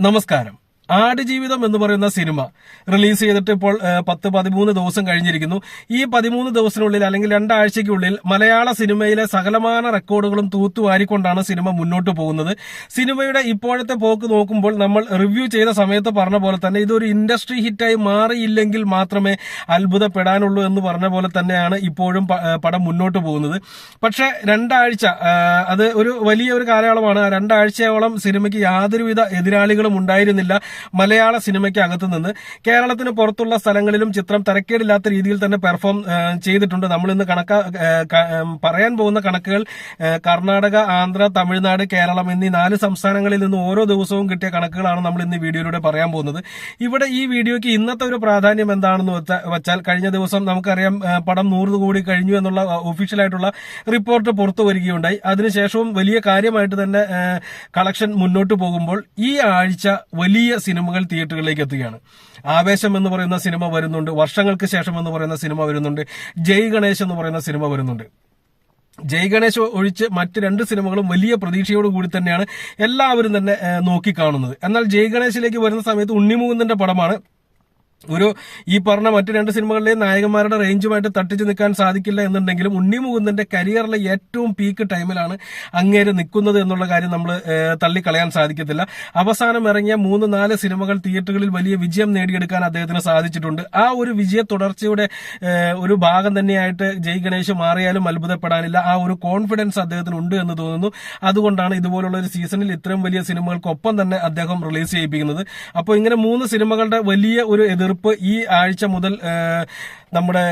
നമസ്കാരം. ആടുജീവിതം എന്ന് പറയുന്ന സിനിമ റിലീസ് ചെയ്തിട്ട് ഇപ്പോൾ പത്ത് പതിമൂന്ന് ദിവസം കഴിഞ്ഞിരിക്കുന്നു. ഈ പതിമൂന്ന് ദിവസത്തിനുള്ളിൽ അല്ലെങ്കിൽ രണ്ടാഴ്ചയ്ക്കുള്ളിൽ മലയാള സിനിമയിലെ സകലമാന റെക്കോർഡുകളും തൂത്തുവാരിക്കൊണ്ടാണ് സിനിമ മുന്നോട്ട് പോകുന്നത്. സിനിമയുടെ ഇപ്പോഴത്തെ പോക്ക് നോക്കുമ്പോൾ നമ്മൾ റിവ്യൂ ചെയ്ത സമയത്ത് പറഞ്ഞ പോലെ തന്നെ ഇതൊരു ഇൻഡസ്ട്രി ഹിറ്റായി മാറിയില്ലെങ്കിൽ മാത്രമേ അത്ഭുതപ്പെടാനുള്ളൂ എന്ന് പറഞ്ഞ പോലെ തന്നെയാണ് ഇപ്പോഴും പടം മുന്നോട്ട് പോകുന്നത്. പക്ഷേ രണ്ടാഴ്ച അത് ഒരു വലിയ ഒരു കാലയളവാണ് രണ്ടാഴ്ചയോളം സിനിമയ്ക്ക് യാതൊരുവിധ എതിരാളികളും ഉണ്ടായിരുന്നില്ല. മലയാള സിനിമയ്ക്ക് അകത്ത് നിന്ന്. കേരളത്തിന് പുറത്തുള്ള സ്ഥലങ്ങളിലും ചിത്രം തരക്കേടില്ലാത്ത രീതിയിൽ തന്നെ പെർഫോം ചെയ്തിട്ടുണ്ട്. നമ്മൾ ഇന്ന് കണക്ക പറയാൻ പോകുന്ന കണക്കുകൾ കർണാടക ആന്ധ്ര തമിഴ്നാട് കേരളം എന്നീ നാല് സംസ്ഥാനങ്ങളിൽ നിന്ന് ഓരോ ദിവസവും കിട്ടിയ കണക്കുകളാണ് നമ്മൾ ഇന്ന് വീഡിയോയിലൂടെ പറയാൻ പോകുന്നത്. ഇവിടെ ഈ വീഡിയോയ്ക്ക് ഇന്നത്തെ ഒരു പ്രാധാന്യം എന്താണെന്ന് വെച്ചാൽ കഴിഞ്ഞ ദിവസം നമുക്കറിയാം പടം നൂറ് കോടി കഴിഞ്ഞു എന്നുള്ള ഒഫീഷ്യലായിട്ടുള്ള റിപ്പോർട്ട് പുറത്തു വരികയുണ്ടായി. അതിനുശേഷവും വലിയ കാര്യമായിട്ട് തന്നെ കളക്ഷൻ മുന്നോട്ട് പോകുമ്പോൾ ഈ ആഴ്ച വലിയ സിനിമകൾ തിയേറ്ററുകളിലേക്ക് എത്തുകയാണ്. ആവേശം എന്ന് പറയുന്ന സിനിമ വരുന്നുണ്ട്. വർഷങ്ങൾക്ക് ശേഷം എന്ന് പറയുന്ന സിനിമ വരുന്നുണ്ട്. ജയ് ഗണേശ് എന്ന് പറയുന്ന സിനിമ വരുന്നുണ്ട്. ജയ് ഗണേശ് ഒഴിച്ച് മറ്റ് രണ്ട് സിനിമകളും വലിയ പ്രതീക്ഷയോട് കൂടി തന്നെയാണ് എല്ലാവരും തന്നെ നോക്കി നോക്കിക്കാണുന്നത് എന്നാൽ ജയ് ഗണേശിലേക്ക് വരുന്ന സമയത്ത് ഉണ്ണിമുകുന്ദന്റെ പടമാണ് ഒരു ഈ പറഞ്ഞ മറ്റു രണ്ട് സിനിമകളിലെ നായകന്മാരുടെ റേഞ്ചുമായിട്ട് തട്ടിച്ചു നിൽക്കാൻ സാധിക്കില്ല എന്നുണ്ടെങ്കിലും ഉണ്ണി മുകുന്ദന്റെ കരിയറിലെ ഏറ്റവും പീക്ക് ടൈമിലാണ് അങ്ങേര് നിൽക്കുന്നത് എന്നുള്ള കാര്യം നമ്മൾ തള്ളിക്കളയാൻ സാധിക്കത്തില്ല. അവസാനം ഇറങ്ങിയ മൂന്ന് നാല് സിനിമകൾ തിയേറ്ററുകളിൽ വലിയ വിജയം നേടിയെടുക്കാൻ അദ്ദേഹത്തിന് സാധിച്ചിട്ടുണ്ട്. ആ ഒരു വിജയ തുടർച്ചയുടെ ഒരു ഭാഗം തന്നെയായിട്ട് ജയ് ഗണേഷ് മാറിയാലും അത്ഭുതപ്പെടാനില്ല. ആ ഒരു കോൺഫിഡൻസ് അദ്ദേഹത്തിന് ഉണ്ട് എന്ന് തോന്നുന്നു. അതുകൊണ്ടാണ് ഇതുപോലുള്ള ഒരു സീസണിൽ ഇത്രയും വലിയ സിനിമകൾക്കൊപ്പം തന്നെ അദ്ദേഹം റിലീസ് ചെയ്യിപ്പിക്കുന്നത്. അപ്പോൾ ഇങ്ങനെ മൂന്ന് സിനിമകളുടെ വലിയ ഒരു എതിർപ്പ് ഈ ആഴ്ച മുതൽ നമ്മുടെ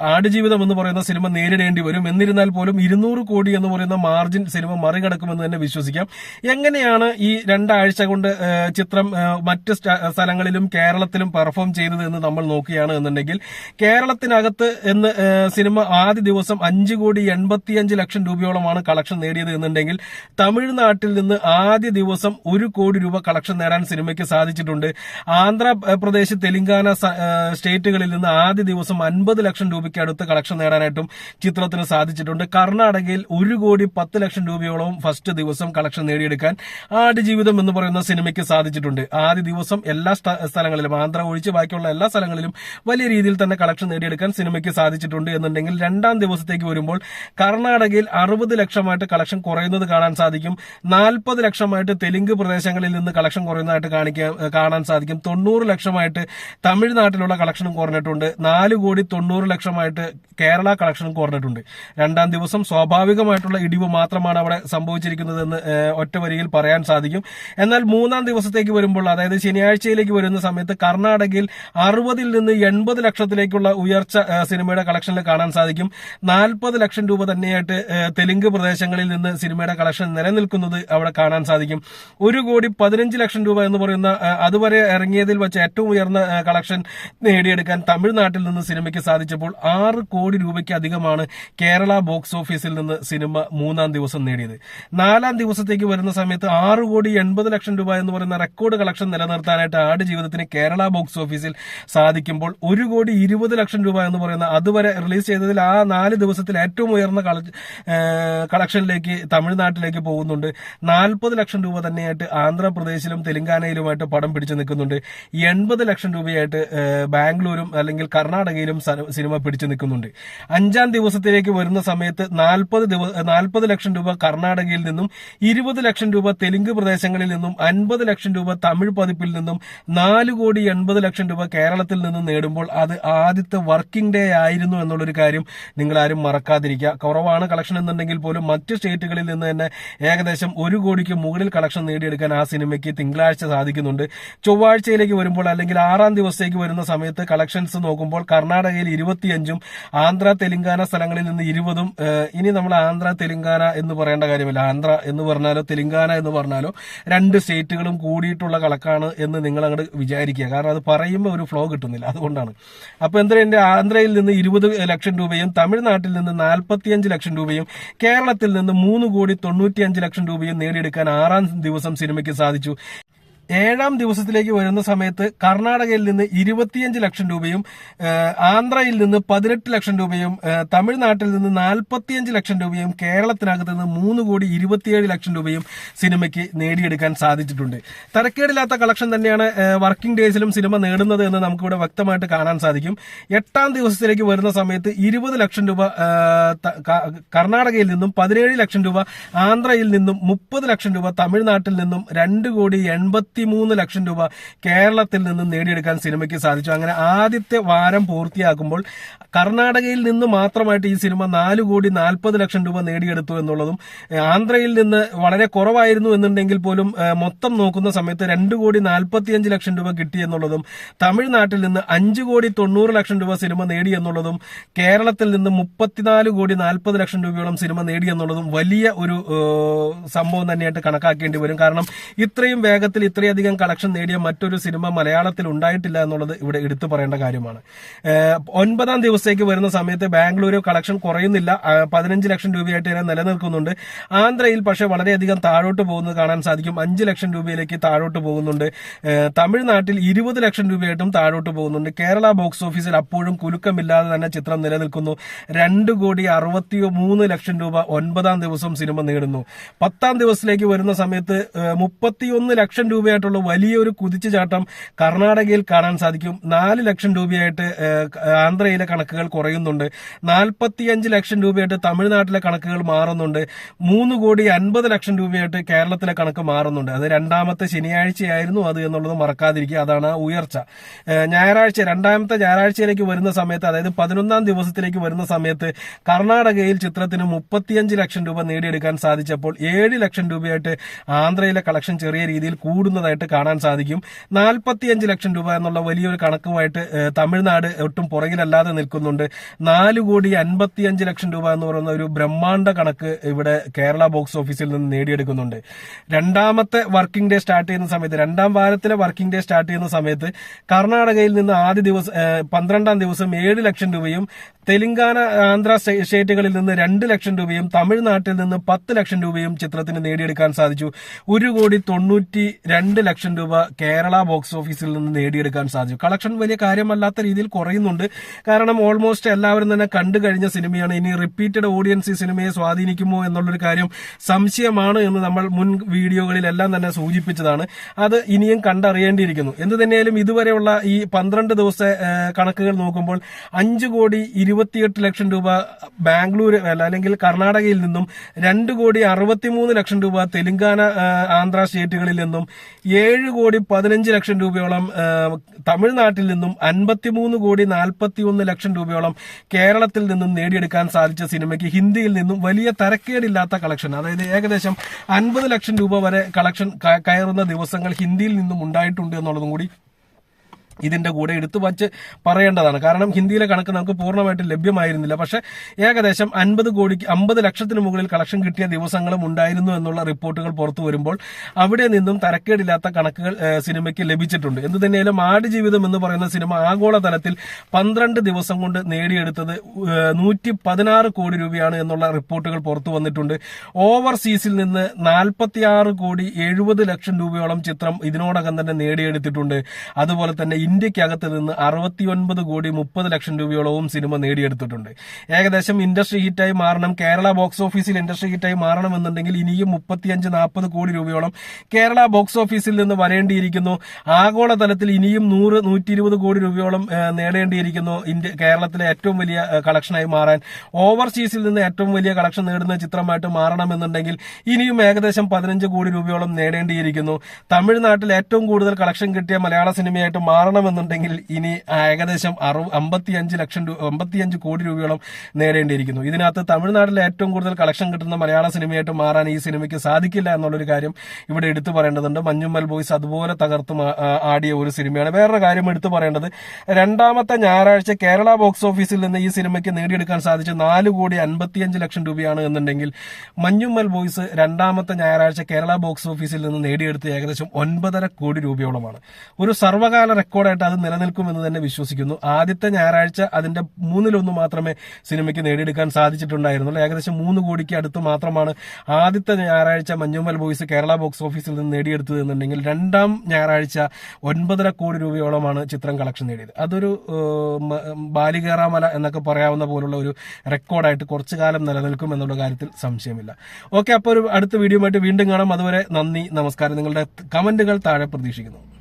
ആടുജീവിതം എന്ന് പറയുന്ന സിനിമ നേരിടേണ്ടി വരും. എന്നിരുന്നാൽ പോലും ഇരുന്നൂറ് കോടി എന്ന് പറയുന്ന മാർജിൻ സിനിമ മറികടക്കുമെന്ന് തന്നെ വിശ്വസിക്കാം. എങ്ങനെയാണ് ഈ രണ്ടാഴ്ച കൊണ്ട് ചിത്രം മറ്റ് സ്ഥലങ്ങളിലും കേരളത്തിലും പെർഫോം ചെയ്തത് എന്ന് നമ്മൾ നോക്കുകയാണ് എന്നുണ്ടെങ്കിൽ കേരളത്തിനകത്ത് എന്ന് സിനിമ ആദ്യ ദിവസം അഞ്ച് കോടി എൺപത്തിയഞ്ച് ലക്ഷം രൂപയോളമാണ് കളക്ഷൻ നേടിയത് എന്നുണ്ടെങ്കിൽ തമിഴ്നാട്ടിൽ നിന്ന് ആദ്യ ദിവസം ഒരു കോടി രൂപ കളക്ഷൻ നേടാൻ സിനിമയ്ക്ക് സാധിച്ചിട്ടുണ്ട്. ആന്ധ്രാപ്രദേശ് തെലങ്കാന സ്റ്റേറ്റുകളിൽ നിന്ന് ആദ്യ ദിവസം അൻപത് ലക്ഷം രൂപയ്ക്ക് അടുത്ത് കളക്ഷൻ നേടാനായിട്ടും ചിത്രത്തിന് സാധിച്ചിട്ടുണ്ട്. കർണാടകയിൽ ഒരു കോടി പത്ത് ലക്ഷം രൂപയോളം ഫസ്റ്റ് ദിവസം കളക്ഷൻ നേടിയെടുക്കാൻ ആടുജീവിതം എന്ന് പറയുന്ന സിനിമയ്ക്ക് സാധിച്ചിട്ടുണ്ട്. ആദ്യ ദിവസം എല്ലാ സ്ഥലങ്ങളിലും ആന്ധ്ര ഒഴിച്ച് ബാക്കിയുള്ള എല്ലാ സ്ഥലങ്ങളിലും വലിയ രീതിയിൽ തന്നെ കളക്ഷൻ നേടിയെടുക്കാൻ സിനിമയ്ക്ക് സാധിച്ചിട്ടുണ്ട് എന്നുണ്ടെങ്കിൽ രണ്ടാം ദിവസത്തേക്ക് വരുമ്പോൾ കർണാടകയിൽ അറുപത് ലക്ഷമായിട്ട് കളക്ഷൻ കുറയുന്നത് കാണാൻ സാധിക്കും. നാൽപ്പത് ലക്ഷമായിട്ട് തെലുങ്ക് പ്രദേശങ്ങളിൽ നിന്ന് കളക്ഷൻ കുറയുന്നതായിട്ട് കാണിക്കാൻ കാണാൻ സാധിക്കും. തൊണ്ണൂറ് ലക്ഷമായിട്ട് തമിഴ്നാട്ടിലുള്ള കളക്ഷനും കുറഞ്ഞിട്ടുണ്ട്. നാല് കോടി തൊണ്ണൂറ് ലക്ഷമായിട്ട് കേരള കളക്ഷൻ കുറഞ്ഞിട്ടുണ്ട് രണ്ടാം ദിവസം സ്വാഭാവികമായിട്ടുള്ള ഇടിവ് മാത്രമാണ് അവിടെ സംഭവിച്ചിരിക്കുന്നതെന്ന് ഒറ്റ വരിയിൽ പറയാൻ സാധിക്കും. എന്നാൽ മൂന്നാം ദിവസത്തേക്ക് വരുമ്പോൾ അതായത് ശനിയാഴ്ചയിലേക്ക് വരുന്ന സമയത്ത് കർണാടകയിൽ അറുപതിൽ നിന്ന് എൺപത് ലക്ഷത്തിലേക്കുള്ള ഉയർച്ച സിനിമയുടെ കളക്ഷനിൽ കാണാൻ സാധിക്കും. നാൽപ്പത് ലക്ഷം രൂപ തന്നെയായിട്ട് തെലുങ്ക് പ്രദേശങ്ങളിൽ നിന്ന് സിനിമയുടെ കളക്ഷൻ നിലനിൽക്കുന്നത് അവിടെ കാണാൻ സാധിക്കും. ഒരു കോടി പതിനഞ്ച് ലക്ഷം രൂപ എന്ന് പറയുന്ന അതുവരെ ഇറങ്ങിയതിൽ വെച്ച് ഏറ്റവും ഉയർന്ന കളക്ഷൻ നേടിയെടുക്കാൻ തമിഴ്നാട്ടിൽ നിന്ന് സിനിമയ്ക്ക് സാധിച്ചപ്പോൾ ആറ് കോടി രൂപയ്ക്ക് അധികമാണ് കേരള ബോക്സ് ഓഫീസിൽ നിന്ന് സിനിമ മൂന്നാം ദിവസം നേടിയത്. നാലാം ദിവസത്തേക്ക് വരുന്ന സമയത്ത് ആറ് കോടി എൺപത് ലക്ഷം രൂപ എന്ന് പറയുന്ന റെക്കോർഡ് കളക്ഷൻ നിലനിർത്താനായിട്ട് ആട് ജീവിതത്തിന് കേരള ബോക്സ് ഓഫീസിൽ സാധിക്കുമ്പോൾ ഒരു കോടി ഇരുപത് ലക്ഷം രൂപ എന്ന് പറയുന്ന അതുവരെ റിലീസ് ചെയ്തതിൽ ആ നാല് ദിവസത്തിൽ ഏറ്റവും ഉയർന്ന കളക്ഷനിലേക്ക് തമിഴ്നാട്ടിലേക്ക് പോകുന്നുണ്ട്. നാൽപ്പത് ലക്ഷം രൂപ തന്നെയായിട്ട് ആന്ധ്രാപ്രദേശിലും തെലങ്കാനയിലുമായിട്ട് പടം പിടിച്ചു നിൽക്കുന്നുണ്ട്. എൺപത് ലക്ഷം രൂപയായിട്ട് ബാംഗ്ലൂരും അല്ലെങ്കിൽ കർണാടകയിലും സ- സിനിമ പിടിച്ചു നിൽക്കുന്നുണ്ട്. അഞ്ചാം ദിവസത്തിലേക്ക് വരുന്ന സമയത്ത് നാൽപ്പത് നാൽപ്പത് ലക്ഷം രൂപ കർണാടകയിൽ നിന്നും ഇരുപത് ലക്ഷം രൂപ തെലുങ്ക് പ്രദേശങ്ങളിൽ നിന്നും അൻപത് ലക്ഷം രൂപ തമിഴ് പതിപ്പിൽ നിന്നും നാല് കോടി എൺപത് ലക്ഷം രൂപ കേരളത്തിൽ നിന്നും നേടുമ്പോൾ അത് ആദ്യത്തെ വർക്കിംഗ് ഡേ ആയിരുന്നു എന്നുള്ളൊരു കാര്യം നിങ്ങൾ ആരും മറക്കാതിരിക്കുക. കുറവാണ് കളക്ഷൻ എന്നുണ്ടെങ്കിൽ പോലും മറ്റ് സ്റ്റേറ്റുകളിൽ നിന്ന് തന്നെ ഏകദേശം ഒരു കോടിക്ക് മുകളിൽ കളക്ഷൻ നേടിയെടുക്കാൻ ആ സിനിമയ്ക്ക് തിങ്കളാഴ്ച സാധിക്കുന്നുണ്ട്. ചൊവ്വാഴ്ചയിലേക്ക് വരുമ്പോൾ അല്ലെങ്കിൽ ആറാം ദിവസത്തേക്ക് വരുന്ന സമയത്ത് കളക്ഷൻസ് നോക്കുമ്പോൾ കർണാടകയിൽ ഇരുപത്തിയഞ്ചും ആന്ധ്ര തെലങ്കാന സ്ഥലങ്ങളിൽ നിന്ന് ഇരുപതും ഇനി നമ്മൾ ആന്ധ്ര തെലങ്കാന എന്ന് പറയേണ്ട കാര്യമില്ല. ആന്ധ്ര എന്ന് പറഞ്ഞാലോ തെലങ്കാന എന്ന് പറഞ്ഞാലോ രണ്ട് സ്റ്റേറ്റുകളും കൂടിയിട്ടുള്ള കണക്കാണ് എന്ന് നിങ്ങൾ അങ്ങോട്ട് വിചാരിക്കുക. കാരണം അത് പറയുമ്പോൾ ഒരു ഫ്ലോ കിട്ടുന്നില്ല. അതുകൊണ്ടാണ്. അപ്പോൾ എന്തായാലും എന്റെ ആന്ധ്രയിൽ നിന്ന് ഇരുപത് ലക്ഷം രൂപയും തമിഴ്നാട്ടിൽ നിന്ന് നാൽപ്പത്തിയഞ്ച് ലക്ഷം രൂപയും കേരളത്തിൽ നിന്ന് മൂന്ന് കോടി തൊണ്ണൂറ്റിയഞ്ച് ലക്ഷം രൂപയും നേടിയെടുക്കാൻ ആറാം ദിവസം സിനിമയ്ക്ക് സാധിച്ചു. ഏഴാം ദിവസത്തിലേക്ക് വരുന്ന സമയത്ത് കർണാടകയിൽ നിന്ന് ഇരുപത്തിയഞ്ച് ലക്ഷം രൂപയും ആന്ധ്രയിൽ നിന്ന് പതിനെട്ട് ലക്ഷം രൂപയും തമിഴ്നാട്ടിൽ നിന്ന് നാൽപ്പത്തിയഞ്ച് ലക്ഷം രൂപയും കേരളത്തിനകത്ത് നിന്ന് മൂന്ന് കോടി ഇരുപത്തിയേഴ് ലക്ഷം രൂപയും സിനിമയ്ക്ക് നേടിയെടുക്കാൻ സാധിച്ചിട്ടുണ്ട്. തരക്കേടില്ലാത്ത കളക്ഷൻ തന്നെയാണ് വർക്കിംഗ് ഡേയ്സിലും സിനിമ നേടുന്നത് എന്ന് നമുക്കിവിടെ വ്യക്തമായിട്ട് കാണാൻ സാധിക്കും. എട്ടാം ദിവസത്തിലേക്ക് വരുന്ന സമയത്ത് ഇരുപത് ലക്ഷം രൂപ കർണാടകയിൽ നിന്നും പതിനേഴ് ലക്ഷം രൂപ ആന്ധ്രയിൽ നിന്നും മുപ്പത് ലക്ഷം രൂപ തമിഴ്നാട്ടിൽ നിന്നും രണ്ട് കോടി എൺപത്തിമൂന്ന് ലക്ഷം രൂപ കേരളത്തിൽ നിന്ന് നേടിയെടുക്കാൻ സിനിമയ്ക്ക് സാധിച്ചു. അങ്ങനെ ആദ്യത്തെ വാരം പൂർത്തിയാക്കുമ്പോൾ കർണാടകയിൽ നിന്ന് മാത്രമായിട്ട് ഈ സിനിമ നാല് കോടി നാൽപ്പത് ലക്ഷം രൂപ നേടിയെടുത്തു എന്നുള്ളതും ആന്ധ്രയിൽ നിന്ന് വളരെ കുറവായിരുന്നു എന്നുണ്ടെങ്കിൽ പോലും മൊത്തം നോക്കുന്ന സമയത്ത് രണ്ട് കോടി നാൽപ്പത്തിയഞ്ച് ലക്ഷം രൂപ കിട്ടി എന്നുള്ളതും തമിഴ്നാട്ടിൽ നിന്ന് അഞ്ച് കോടി തൊണ്ണൂറ് ലക്ഷം രൂപ സിനിമ നേടി എന്നുള്ളതും കേരളത്തിൽ നിന്ന് മുപ്പത്തിനാല് കോടി നാൽപ്പത് ലക്ഷം രൂപയോളം സിനിമ നേടി എന്നുള്ളതും വലിയ ഒരു സംഭവം തന്നെയായിട്ട് കണക്കാക്കേണ്ടി വരും. കാരണം ഇത്രയും വേഗത്തിൽ ഇത്രയധികം കളക്ഷൻ നേടിയ മറ്റൊരു സിനിമ മലയാളത്തിൽ ഉണ്ടായിട്ടില്ല എന്നുള്ളത് ഇവിടെ എടുത്തു പറയേണ്ട കാര്യമാണ്. ഒൻപതാം ദിവസത്തേക്ക് വരുന്ന സമയത്ത് ബാംഗ്ലൂർ കളക്ഷൻ കുറയുന്നില്ല. പതിനഞ്ച് ലക്ഷം രൂപയായിട്ട് തന്നെ നിലനിൽക്കുന്നുണ്ട്. ആന്ധ്രയിൽ പക്ഷെ വളരെയധികം താഴോട്ട് പോകുന്നത് കാണാൻ സാധിക്കും. അഞ്ച് ലക്ഷം രൂപയിലേക്ക് താഴോട്ട് പോകുന്നുണ്ട്. തമിഴ്നാട്ടിൽ ഇരുപത് ലക്ഷം രൂപയായിട്ടും താഴോട്ട് പോകുന്നുണ്ട്. കേരള ബോക്സ് ഓഫീസിൽ അപ്പോഴും കുലുക്കമില്ലാതെ തന്നെ ചിത്രം നിലനിൽക്കുന്നു. രണ്ട് കോടി അറുപത്തി മൂന്ന് ലക്ഷം രൂപ ഒൻപതാം ദിവസം സിനിമ നേടുന്നു. പത്താം ദിവസത്തിലേക്ക് വരുന്ന സമയത്ത് മുപ്പത്തിയൊന്ന് ലക്ഷം രൂപയായിട്ടുള്ള വലിയൊരു കുതിച്ചുചാട്ടം കർണാടകയിൽ കാണാൻ സാധിക്കും. നാല് ലക്ഷം രൂപയായിട്ട് ആന്ധ്രയിലെ കണക്കുകൾ കുറയുന്നുണ്ട്. നാൽപ്പത്തിയഞ്ച് ലക്ഷം രൂപയായിട്ട് തമിഴ്നാട്ടിലെ കണക്കുകൾ മാറുന്നുണ്ട്. മൂന്ന് കോടി അൻപത് ലക്ഷം രൂപയായിട്ട് കേരളത്തിലെ കണക്ക് മാറുന്നുണ്ട്. അത് രണ്ടാമത്തെ ശനിയാഴ്ചയായിരുന്നു അത് എന്നുള്ളത് മറക്കാതിരിക്കുക. അതാണ് ആ ഉയർച്ച. ഞായറാഴ്ച രണ്ടാമത്തെ ഞായറാഴ്ചയിലേക്ക് വരുന്ന സമയത്ത് അതായത് പതിനൊന്നാം ദിവസത്തിലേക്ക് വരുന്ന സമയത്ത് കർണാടകയിൽ ചിത്രത്തിന് മുപ്പത്തിയഞ്ച് ലക്ഷം രൂപ നേടിയെടുക്കാൻ സാധിച്ചപ്പോൾ ഏഴ് ലക്ഷം രൂപയായിട്ട് ആന്ധ്രയിലെ കളക്ഷൻ ചെറിയ രീതിയിൽ കൂടുന്നതായിട്ട് കാണാൻ സാധിക്കും. നാൽപ്പത്തിയഞ്ച് ലക്ഷം രൂപ എന്നുള്ള വലിയൊരു കണക്കുമായിട്ട് തമിഴ്നാട് ഒട്ടും പുറകിലല്ലാതെ നിൽക്കുന്നുണ്ട്. നാല് കോടി അൻപത്തിയഞ്ച് ലക്ഷം രൂപ എന്ന് പറയുന്ന ഒരു ബ്രഹ്മാണ്ഡ കണക്ക് ഇവിടെ കേരള ബോക്സ് ഓഫീസിൽ നിന്ന് നേടിയെടുക്കുന്നുണ്ട്. രണ്ടാമത്തെ വർക്കിംഗ് ഡേ സ്റ്റാർട്ട് ചെയ്യുന്ന സമയത്ത് രണ്ടാം വാരത്തിലെ വർക്കിംഗ് ഡേ സ്റ്റാർട്ട് ചെയ്യുന്ന സമയത്ത് കർണാടകയിൽ നിന്ന് ആദ്യ ദിവസം പന്ത്രണ്ടാം ദിവസം ഏഴ് ലക്ഷം രൂപയും തെലങ്കാന ആന്ധ്ര സ്റ്റേ- സ്റ്റേറ്റുകളിൽ നിന്ന് രണ്ട് ലക്ഷം രൂപയും തമിഴ്നാട്ടിൽ നിന്ന് പത്ത് ലക്ഷം രൂപയും ചിത്രത്തിന് നേടിയെടുക്കാൻ സാധിച്ചു. ഒരു കോടി തൊണ്ണൂറ്റി രണ്ട് ലക്ഷം രൂപ കേരള ബോക്സ് ഓഫീസിൽ നിന്ന് നേടിയെടുക്കാൻ സാധിച്ചു. കളക്ഷൻ വലിയ കാര്യമല്ലാത്ത രീതിയിൽ കുറയുന്നുണ്ട്. കാരണം ഓൾമോസ്റ്റ് എല്ലാവരും തന്നെ കണ്ടു കഴിഞ്ഞ സിനിമയാണ്. ഇനി റിപ്പീറ്റഡ് ഓഡിയൻസ് ഈ സിനിമയെ സ്വാധീനിക്കുമോ എന്നുള്ളൊരു കാര്യം സംശയമാണ് എന്ന് നമ്മൾ മുൻ വീഡിയോകളിലെല്ലാം തന്നെ സൂചിപ്പിച്ചതാണ്. അത് ഇനിയും കണ്ടറിയേണ്ടിയിരിക്കുന്നു. എന്ത് തന്നെയാലും ഇതുവരെയുള്ള ഈ പന്ത്രണ്ട് ദിവസ കണക്കുകൾ നോക്കുമ്പോൾ അഞ്ച് കോടി ഇരുപത്തിയെട്ട് ലക്ഷം രൂപ ബാംഗ്ലൂർ അല്ലെങ്കിൽ കർണാടകയിൽ നിന്നും രണ്ട് കോടി അറുപത്തിമൂന്ന് ലക്ഷം രൂപ തെലങ്കാന ആന്ധ്ര സ്റ്റേറ്റുകളിൽ നിന്നും ഏഴ് കോടി പതിനഞ്ച് ലക്ഷം രൂപയോളം തമിഴ്നാട്ടിൽ നിന്നും അൻപത്തിമൂന്ന് കോടി നാൽപ്പത്തിയൊന്ന് ലക്ഷം രൂപയോളം കേരളത്തിൽ നിന്നും നേടിയെടുക്കാൻ സാധിച്ച സിനിമയ്ക്ക് ഹിന്ദിയിൽ നിന്നും വലിയ തരക്കേടില്ലാത്ത കളക്ഷൻ. അതായത് ഏകദേശം അൻപത് ലക്ഷം രൂപ വരെ കളക്ഷൻ കയറുന്ന ദിവസങ്ങൾ ഹിന്ദിയിൽ നിന്നും ഉണ്ടായിട്ടുണ്ട് എന്നുള്ളതും കൂടി ഇതിന്റെ കൂടെ എടുത്തു വച്ച് പറയേണ്ടതാണ്. കാരണം ഹിന്ദിയിലെ കണക്ക് നമുക്ക് പൂർണമായിട്ട് ലഭ്യമായിരുന്നില്ല. പക്ഷേ ഏകദേശം അൻപത് കോടിക്ക് അമ്പത് ലക്ഷത്തിന് മുകളിൽ കളക്ഷൻ കിട്ടിയ ദിവസങ്ങളും ഉണ്ടായിരുന്നു എന്നുള്ള റിപ്പോർട്ടുകൾ പുറത്തു വരുമ്പോൾ അവിടെ നിന്നും തരക്കേടില്ലാത്ത കണക്കുകൾ സിനിമയ്ക്ക് ലഭിച്ചിട്ടുണ്ട്. എന്ത് തന്നെയാലും ആടുജീവിതം എന്ന് പറയുന്ന സിനിമ ആഗോളതലത്തിൽ പന്ത്രണ്ട് ദിവസം കൊണ്ട് നേടിയെടുത്തത് നൂറ്റി പതിനാറ് കോടി രൂപയാണ് എന്നുള്ള റിപ്പോർട്ടുകൾ പുറത്തു വന്നിട്ടുണ്ട്. ഓവർസീസിൽ നിന്ന് നാൽപ്പത്തിയാറ് കോടി എഴുപത് ലക്ഷം രൂപയോളം ചിത്രം ഇതിനോടകം തന്നെ നേടിയെടുത്തിട്ടുണ്ട്. അതുപോലെ തന്നെ ഇന്ത്യക്കകത്ത് നിന്ന് അറുപത്തി ഒൻപത് കോടി മുപ്പത് ലക്ഷം രൂപയോളവും സിനിമ നേടിയെടുത്തിട്ടുണ്ട്. ഏകദേശം ഇൻഡസ്ട്രി ഹിറ്റായി മാറണം. കേരള ബോക്സ് ഓഫീസിൽ ഇൻഡസ്ട്രി ഹിറ്റായി മാറണം എന്നുണ്ടെങ്കിൽ ഇനിയും മുപ്പത്തിയഞ്ച് നാൽപ്പത് കോടി രൂപയോളം കേരള ബോക്സ് ഓഫീസിൽ നിന്ന് വരേണ്ടിയിരിക്കുന്നു. ആഗോളതലത്തിൽ ഇനിയും നൂറ് നൂറ്റി ഇരുപത് കോടി രൂപയോളം നേടേണ്ടിയിരിക്കുന്നു ഇന്ത്യ കേരളത്തിലെ ഏറ്റവും വലിയ കളക്ഷനായി മാറാൻ. ഓവർസീസിൽ നിന്ന് ഏറ്റവും വലിയ കളക്ഷൻ നേടുന്ന ചിത്രമായിട്ട് മാറണമെന്നുണ്ടെങ്കിൽ ഇനിയും ഏകദേശം പതിനഞ്ച് കോടി രൂപയോളം നേടേണ്ടിയിരിക്കുന്നു. തമിഴ്നാട്ടിൽ ഏറ്റവും കൂടുതൽ കളക്ഷൻ കിട്ടിയ മലയാള സിനിമയായിട്ട് മാറണമെന്നുണ്ടെങ്കിൽ ഇനി ഏകദേശം അറു അമ്പത്തിയഞ്ച് ലക്ഷം രൂപ അമ്പത്തിയഞ്ച് കോടി രൂപയോളം നേടേണ്ടിയിരിക്കുന്നു. ഇതിനകത്ത് തമിഴ്നാട്ടിലെ ഏറ്റവും കൂടുതൽ കളക്ഷൻ കിട്ടുന്ന മലയാള സിനിമയായിട്ട് മാറാൻ ഈ സിനിമയ്ക്ക് സാധിക്കില്ല എന്നുള്ളൊരു കാര്യം ഇവിടെ എടുത്തു പറയേണ്ടതുണ്ട്. മഞ്ഞുമ്മൽ ബോയ്സ് അതുപോലെ തകർത്ത് ആടിയ ഒരു സിനിമയാണ്. വേറൊരു കാര്യം എടുത്തു പറയേണ്ടത് രണ്ടാമത്തെ ഞായറാഴ്ച കേരള ബോക്സ് ഓഫീസിൽ നിന്ന് ഈ സിനിമയ്ക്ക് നേടിയെടുക്കാൻ സാധിച്ച നാല് കോടി അൻപത്തിയഞ്ച് ലക്ഷം രൂപയാണ് എന്നുണ്ടെങ്കിൽ മഞ്ഞുമ്മൽ ബോയ്സ് രണ്ടാമത്തെ ഞായറാഴ്ച കേരള ബോക്സ് ഓഫീസിൽ നിന്ന് നേടിയെടുത്ത് ഏകദേശം ഒൻപതര കോടി രൂപയോളമാണ്. ഒരു സർവകാല റെക്കോർഡ് റെക്കോർഡായിട്ട് അത് നിലനിൽക്കുമെന്ന് തന്നെ വിശ്വസിക്കുന്നു. ആദ്യത്തെ ഞായറാഴ്ച അതിന്റെ മൂന്നിലൊന്ന് മാത്രമേ സിനിമയ്ക്ക് നേടിയെടുക്കാൻ സാധിച്ചിട്ടുണ്ടായിരുന്നുള്ളൂ. ഏകദേശം മൂന്ന് കോടിക്ക് അടുത്ത് മാത്രമാണ് ആദ്യത്തെ ഞായറാഴ്ച മഞ്ഞുമൽ ബോയ്സ് കേരള ബോക്സ് ഓഫീസിൽ നിന്ന് നേടിയെടുത്തത് എന്നുണ്ടെങ്കിൽ രണ്ടാം ഞായറാഴ്ച ഒൻപതര കോടി രൂപയോളമാണ് ചിത്രം കളക്ഷൻ നേടിയത്. അതൊരു ബാലികേറാമല എന്നൊക്കെ പറയാവുന്ന പോലുള്ള ഒരു റെക്കോർഡായിട്ട് കുറച്ചു കാലം നിലനിൽക്കും എന്നുള്ള കാര്യത്തിൽ സംശയമില്ല. ഓക്കെ അപ്പോൾ ഒരു അടുത്ത വീഡിയോ വീണ്ടും കാണാം. അതുവരെ നന്ദി നമസ്കാരം. നിങ്ങളുടെ കമന്റുകൾ താഴെ പ്രതീക്ഷിക്കുന്നു.